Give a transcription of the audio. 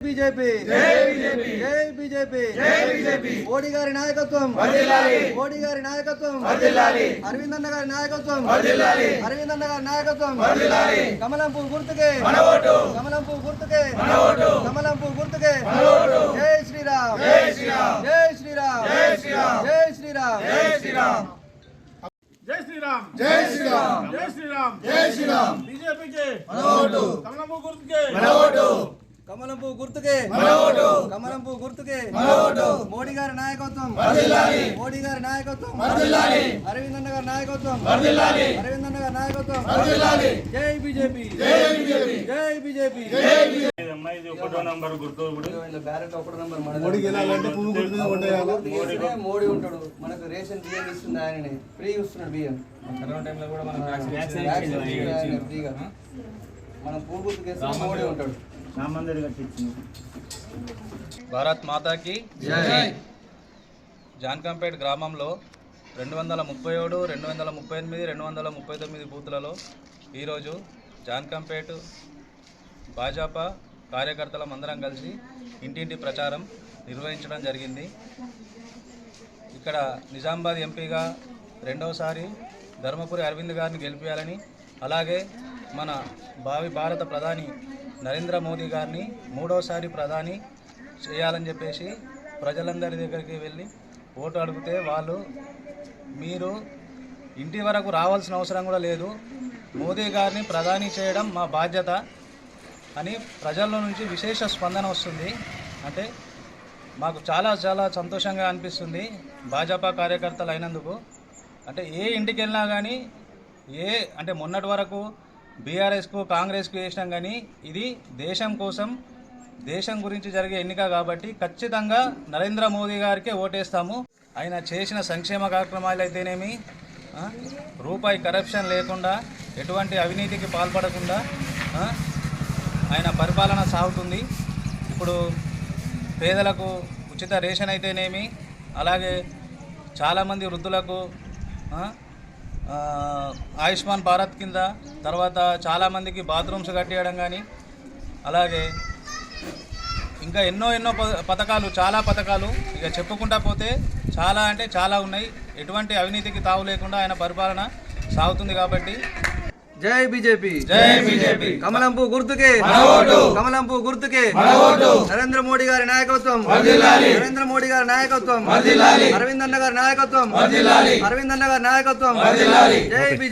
BJP జై BJP Modi గారి నాయకత్వం మోడీ గారి నాయకత్వం అరవింద్ అన్న గారి నాయకత్వం అరవింద్ అన్న గారి నాయకత్వం కమలం పువ్వు గుర్తుకే కమలం పువ్వు గుర్తుకే కమలం పువ్వు గుర్తుకే జై శ్రీరామ్ జై శ్రీరామ్ జై శ్రీరామ్ జై శ్రీరామ్ జై శ్రీరామ్ జై శ్రీరామ్ జై శ్రీరామ్ జై శ్రీరామ్ జై శ్రీరామ్ బీజేపీకి కమలమ్మ గుర్తుకే కమలం పువ్వు గుర్తుకే కమలం పువ్వు గుర్తుకే. మోడీ గారి నాయకత్వం. వర్ధిల్లాలి మోడీ గారి నాయకత్వం. వర్ధిల్లాలి అరవింద్ అన్న గారి నాయకత్వం. వర్ధిల్లాలి అరవింద్ అన్న గారి నాయకత్వం. వర్ధిల్లాలి జై బీజేపీ. జై బీజేపీ. ఒకటో నంబర్ గుర్తు ఇప్పుడు. బ్యారెట్ ఒకటి నంబర్ మన మోడీ ఉంటాడు. మనకు రేషన్ బియ్యం ఇస్తుంది ఆయననే. ఫ్రీ ఇస్తున్నాడు బియ్యం. ఆయన ఫ్రీగా. మనం పువ్వు గుర్తుకేస్తే మోడీ ఉంటాడు. కట్టించింది భారత్ మాతాకి జై. జాన్కంపేట్ గ్రామంలో రెండు వందల ముప్పై ఏడు రెండు వందల ముప్పై ఎనిమిది రెండు వందల ముప్పై తొమ్మిది బూతులలో ఈరోజు జాన్కంపేట్ భాజపా కార్యకర్తలం అందరం కలిసి ఇంటింటి ప్రచారం నిర్వహించడం జరిగింది. ఇక్కడ నిజామాబాద్ ఎంపీగా రెండవసారి ధర్మపురి అరవింద్ గారిని గెలిపించాలని అలాగే మన భావి భారత ప్రధాని నరేంద్ర మోదీ గారిని మూడవసారి ప్రధాని చేయాలని చెప్పేసి ప్రజలందరి దగ్గరికి వెళ్ళి ఓటు అడిగితే వాళ్ళు మీరు ఇంటి వరకు రావాల్సిన అవసరం కూడా లేదు. మోదీ గారిని ప్రధాని చేయడం మా బాధ్యత అని ప్రజల నుంచి విశేష స్పందన వస్తుంది. అంటే మాకు చాలా చాలా సంతోషంగా అనిపిస్తుంది భాజపా కార్యకర్తలు అయినందుకు. అంటే ఏ ఇంటికి వెళ్ళినా కానీ ఏ అంటే మొన్నటి వరకు బీఆర్ఎస్కు కాంగ్రెస్కు వేసినాం కానీ ఇది దేశం కోసం దేశం గురించి జరిగే ఎన్నిక కాబట్టి ఖచ్చితంగా నరేంద్ర మోదీ గారికే ఓటేస్తాము. ఆయన చేసిన సంక్షేమ కార్యక్రమాలు అయితేనేమి రూపాయి కరప్షన్ లేకుండా ఎటువంటి అవినీతికి పాల్పడకుండా ఆయన పరిపాలన సాగుతుంది. ఇప్పుడు పేదలకు ఉచిత రేషన్ అయితేనేమి అలాగే చాలామంది వృద్ధులకు ఆయుష్మాన్ భారత్ కింద తర్వాత చాలామందికి బాత్రూమ్స్ కట్టేయడం కానీ అలాగే ఇంకా ఎన్నో ఎన్నో పథకాలు చాలా పథకాలు ఇక చెప్పుకుంటా పోతే చాలా అంటే చాలా ఉన్నాయి. ఎటువంటి అవినీతికి తావు లేకుండా ఆయన పరిపాలన సాగుతుంది కాబట్టి జై బీజేపీ. జై బీజేపీ. కమలం పువ్వు గుర్తుకే. కమలం పువ్వు గుర్తుకే. నరేంద్ర మోడీ గారి నాయకత్వం. నరేంద్ర మోడీ గారి నాయకత్వం. అరవింద్ అన్న గారి నాయకత్వం. అరవింద్ అన్న గారి నాయకత్వం. జై బీజేపీ.